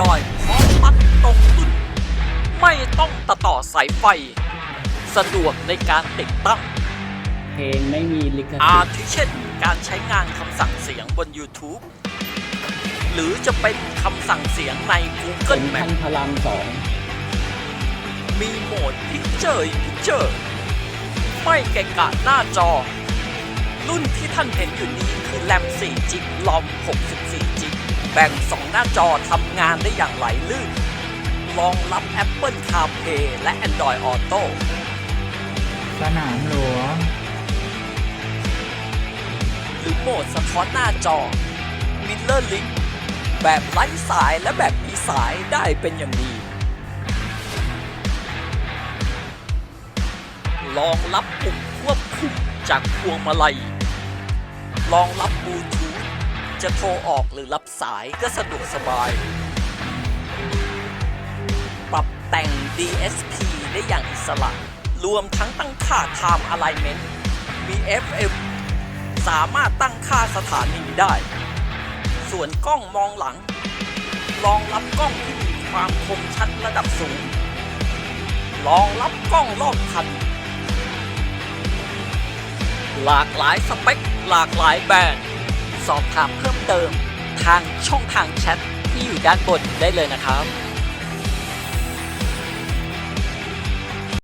ดอยพร้อมมัดตรงตุ้นไม่ต้องตต่อสายไฟ สะดวกในการติดตั้ง เพลงไม่มีลิขสิทธิ์อาทิเช่นการใช้งานคำสั่งเสียงบน YouTube หรือจะเป็นคำสั่งเสียงใน ผ Google ล Map พันพลังสองมีโหมดพิกเจอร์พิกเจอร์ไม่แกะกะหน้าจอ รุ่นที่ท่านเห็นอยู่นี้คือแรม4จิกลอม แบ่ง 2 หน้าจอทำงานได้อย่างไหลลื่น รองรับ Apple CarPlay และ Android Auto สนามหลวง หรือโหมดสะท้อนหน้าจอ Mirror Link แบบไร้สายและแบบมีสายได้เป็นอย่างดีรองรับปุ่มควบคุมจากพวงมาลัยรองรับบลูทูธ จะโทรออกหรือรับสายก็สะดวกสบาย ปรับแต่ง DSP ได้อย่างอิสระ รวมทั้งตั้งค่า Time Alignment มี FM สามารถตั้งค่าสถานีได้ ส่วนกล้องมองหลัง รองรับกล้องที่มีความคมชัดระดับสูง รองรับกล้องรอบคัน หลากหลายสเปค หลากหลายแบรนด์ สอบถามเพิ่มเติม ทางช่องทางแชทที่อยู่ด้านบนได้เลยนะครับ